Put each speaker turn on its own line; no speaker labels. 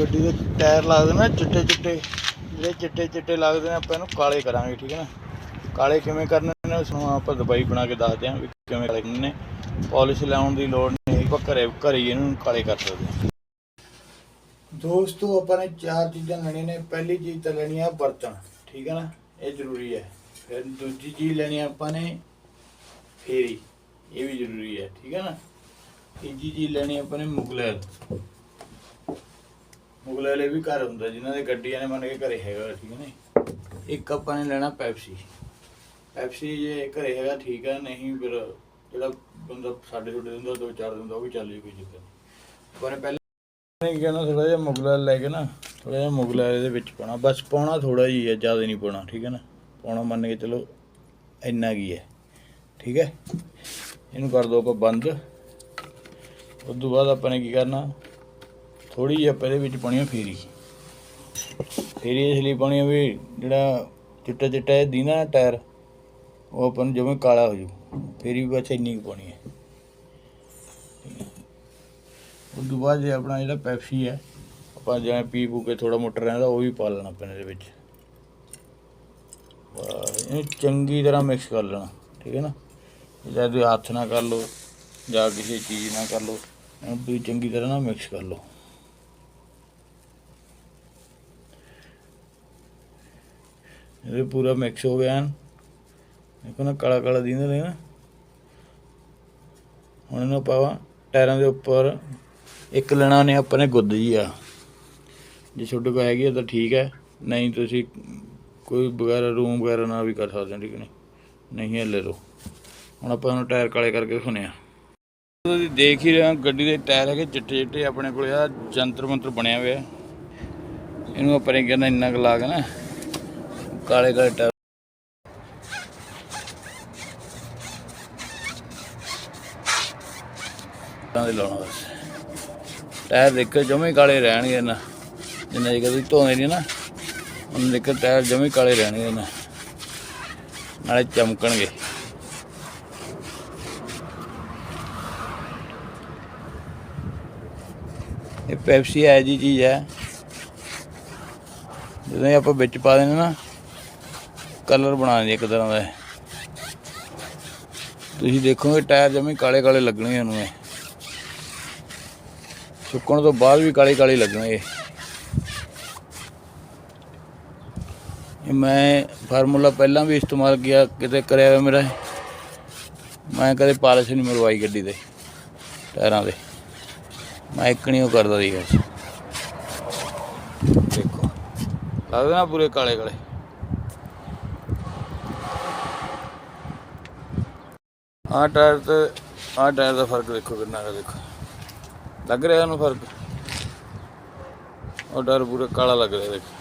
ਗੱਡੀ ਦੇ ਟਾਇਰ ਲੱਗਦੇ ਨਾ, ਚਿੱਟੇ ਚਿੱਟੇ, ਜਿਹੜੇ ਚਿੱਟੇ ਚਿੱਟੇ ਲੱਗਦੇ ਨੇ, ਆਪਾਂ ਇਹਨੂੰ ਕਾਲੇ ਕਰਾਂਗੇ, ਠੀਕ ਹੈ ਨਾ? ਕਾਲੇ ਕਿਵੇਂ ਕਰਨੇ ਨੇ ਉਸ ਨੂੰ ਆਪਾਂ ਦਵਾਈ ਬਣਾ ਕੇ ਦੱਸਦੇ ਹਾਂ ਵੀ ਕਿਵੇਂ ਕਾਲੇ ਕਰਨੇ ਨੇ। ਪਾਲਿਸ਼ ਲਾਉਣ ਦੀ ਲੋੜ ਨਹੀਂ ਆਪਾਂ ਘਰੇ ਘਰੇ ਹੀ ਇਹਨੂੰ ਕਾਲੇ ਕਰ ਸਕਦੇ ਹਾਂ। ਦੋਸਤੋ, ਆਪਾਂ ਨੇ ਚਾਰ ਚੀਜ਼ਾਂ ਲੈਣੀਆਂ ਨੇ, ਪਹਿਲੀ ਚੀਜ਼ ਤਾਂ ਲੈਣੀ ਆ ਬਰਤਨ, ਠੀਕ ਹੈ ਨਾ? ਇਹ ਜ਼ਰੂਰੀ ਹੈ। ਫਿਰ ਦੂਜੀ ਚੀਜ਼ ਲੈਣੀ ਆਪਾਂ ਨੇ ਫੇਰੀ, ਇਹ ਵੀ ਜ਼ਰੂਰੀ ਹੈ, ਠੀਕ ਹੈ ਨਾ? ਤੀਜੀ ਚੀਜ਼ ਲੈਣੀ ਆਪਾਂ ਨੇ ਮੁਗਲੈਲ ਮੁਗਲੈਲ ਇਹ ਵੀ ਘਰ ਹੁੰਦਾ, ਜਿਨ੍ਹਾਂ ਦੇ ਗੱਡੀਆਂ ਨੇ ਮੰਨ ਕੇ ਘਰੇ ਹੈਗਾ, ਠੀਕ ਹੈ ਨਹੀਂ ਇੱਕ ਆਪਾਂ ਨੇ ਲੈਣਾ ਪੈਪਸੀ ਪੈਪਸੀ ਜੇ ਘਰੇ ਹੈਗਾ, ਠੀਕ ਹੈ, ਨਹੀਂ ਫਿਰ ਜਿਹੜਾ ਬੰਦਾ ਸਾਡੇ ਛੋਟੇ ਦਿੰਦਾ, ਦੋ ਚਾਰ ਦਿੰਦਾ ਉਹ ਵੀ ਚੱਲ ਜੀ ਕੋਈ ਚੱਕਰ ਨਹੀਂ। ਪਰ ਪਹਿਲਾਂ ਨੇ ਕੀ ਕਹਿਣਾ ਥੋੜਾ ਜਿਹਾ ਮੁਗਲੈਲ ਲੈ ਕੇ ਨਾ ਥੋੜਾ ਜਿਹਾ ਮੁਗਲੈਲ ਇਹਦੇ ਵਿੱਚ ਪਾਉਣਾ। ਬਸ ਪਾਉਣਾ ਥੋੜਾ ਹੀ ਹੈ, ਜ਼ਿਆਦਾ ਨਹੀਂ ਪਾਉਣਾ, ਠੀਕ ਹੈ ਨਾ? ਪਾਉਣਾ ਮੰਨ ਕੇ ਚਲੋ, ਇੰਨਾ ਕੀ ਹੈ, ਠੀਕ ਹੈ? ਇਹਨੂੰ ਕਰ ਦੋ ਆਪਾਂ ਬੰਦ। ਉਸ ਤੋਂ ਬਾਅਦ ਆਪਾਂ ਨੇ ਕੀ ਕਰਨਾ? ਥੋੜੀ ਜਿਹੀ ਆਪਾਂ ਇਹਦੇ ਵਿੱਚ ਪਾਉਣੀ ਆ ਫੇਰੀ। ਫੇਰੀ ਇਸ ਲਈ ਪਾਉਣੀ ਆ ਵੀ ਜਿਹੜਾ ਚਿੱਟਾ ਚਿੱਟਾ ਇਹ ਦੀਨਾ ਨਾ ਟਾਇਰ, ਉਹ ਆਪਾਂ ਨੂੰ ਜਿਵੇਂ ਕਾਲਾ ਹੋ ਜੂ। ਫੇਰੀ ਵੀ ਬਸ ਇੰਨੀ ਕੁ ਪਾਉਣੀ ਹੈ ਉਸ ਤੋਂ ਬਾਅਦ ਜੇ ਆਪਣਾ ਜਿਹੜਾ ਪੈਪਸੀ ਹੈ ਆਪਾਂ ਜਿਵੇਂ ਪੀ ਪੂ ਕੇ ਥੋੜਾ ਮੋਟਰ ਰਹਿੰਦਾ, ਉਹ ਵੀ ਪਾ ਲੈਣਾ ਆਪਾਂ ਨੇ ਇਹਦੇ ਵਿੱਚ। ਇਹਨੂੰ ਚੰਗੀ ਤਰ੍ਹਾਂ ਮਿਕਸ ਕਰ ਲੈਣਾ, ਠੀਕ ਹੈ ਨਾ? ਜਾਂ ਤੁਸੀਂ ਹੱਥ ਨਾ ਕਰ ਲਓ, ਜਾਂ ਕਿਸੇ ਚੀਜ਼ ਨਾਲ ਕਰ ਲਓ, ਇਹਨੂੰ ਤੁਸੀਂ ਚੰਗੀ ਤਰ੍ਹਾਂ ਨਾ ਮਿਕਸ ਕਰ ਲਓ। ਇਹ ਪੂਰਾ ਮਿਕਸ ਹੋ ਗਿਆ ਦੇਖੋ ਨਾ ਕਾਲਾ ਕਾਲਾ ਦਿੰਦਾ ਨੇ ਨਾ ਹੁਣ ਇਹਨੂੰ ਪਾਵਾਂ ਟਾਇਰਾਂ ਦੇ ਉੱਪਰ ਇੱਕ ਲੈਣਾ ਨੇ ਆਪਾਂ ਨੇ ਗੁੱਦ ਜੀ ਆ। ਜੇ ਤੁਹਾਡੇ ਕੋਲ ਹੈਗੀ ਤਾਂ ਠੀਕ ਹੈ। ਨਹੀਂ ਤੁਸੀਂ ਕੋਈ ਵਗੈਰਾ ਰੂਮ ਵਗੈਰਾ ਨਾਲ ਵੀ ਕਰ ਸਕਦੇ ਹੋ ਠੀਕ ਨਹੀਂ। ਨਹੀਂ ਹਲੇ ਲੈ ਹੁਣ ਆਪਾਂ ਇਹਨੂੰ ਟਾਇਰ ਕਾਲੇ ਕਰਕੇ ਸੁਣਿਆ ਤੁਸੀਂ ਦੇਖ ਹੀ ਰਹੇ ਹੋ ਗੱਡੀ ਦੇ ਟਾਇਰ ਹੈਗੇ ਚਿੱਟੇ ਚਿੱਟੇ ਆਪਣੇ ਕੋਲ ਆ। ਜੰਤਰ ਮੰਤਰ ਬਣਿਆ ਹੋਇਆ। ਇਹਨੂੰ ਆਪਾਂ ਨੇ ਕਹਿੰਦਾ ਇੰਨਾ ਕੁ ਲਾ ਕੇ ਨਾ ਕਾਲੇ ਕਾਲੇ ਟਾਇਰ। ਤਾਂ ਦੇ ਲਾਉਣਾ ਬਸ। ਟਾਇਰ ਦੇਖੋ ਜਮੇ ਕਾਲੇ ਰਹਿਣਗੇ ਨਾ। ਜਿੰਨਾ ਜੇ ਕਦੀ ਧੋਣੇ ਨਹੀਂ ਨਾ, ਉਹਨਾਂ ਦੇਖੋ ਟਾਇਰ ਜਮੇ ਕਾਲੇ ਰਹਿਣਗੇ ਨਾ। ਨਾਲੇ ਚਮਕਣਗੇ। ਇਹ ਪੈਪਸੀ ਹੈ ਜੀ ਚੀਜ਼ ਹੈ। ਜਦੋਂ ਆਪਾਂ ਵਿੱਚ ਪਾ ਦੇਣਾ ਨਾ ਕਲਰ ਬਣਾ ਦਿੰਦੀ ਇੱਕ ਤਰ੍ਹਾਂ ਦਾ। ਤੁਸੀਂ ਦੇਖੋਗੇ ਟਾਇਰ ਜਮੇ ਕਾਲੇ ਕਾਲੇ ਲੱਗਣਗੇ ਇਹਨੂੰ ਇਹ ਸੁੱਕਣ ਤੋਂ ਬਾਅਦ ਵੀ ਕਾਲੇ ਕਾਲੇ ਲੱਗਣਗੇ। ਇਹ ਮੈਂ ਫਾਰਮੂਲਾ ਪਹਿਲਾਂ ਵੀ ਇਸਤੇਮਾਲ ਕੀਤਾ, ਕਿਤੇ ਕਰਿਆ ਹੋਇਆ ਮੇਰਾ। ਮੈਂ ਕਦੇ ਪਾਲਿਸ਼ ਨਹੀਂ ਮਰਵਾਈ ਗੱਡੀ ਦੇ ਟਾਇਰਾਂ ਦੇ ਮੈਂ ਇੱਕ ਨਹੀਂ ਉਹ ਕਰਦਾ ਸੀ ਦੇਖੋ, ਲੱਗਦਾ ਨਾ ਪੂਰੇ ਕਾਲੇ ਕਾਲੇ। ਆਹ ਟਾਇਰ ਤੇ, ਆਹ ਟਾਇਰ ਦਾ ਫ਼ਰਕ ਦੇਖੋ ਕਿੰਨਾ ਹੈ ਦੇਖੋ। ਲੱਗ ਰਿਹਾ ਉਹਨੂੰ ਫ਼ਰਕ? ਉਹ ਟਾਇਰ ਪੂਰਾ ਕਾਲਾ ਲੱਗ ਰਿਹਾ ਦੇਖੋ।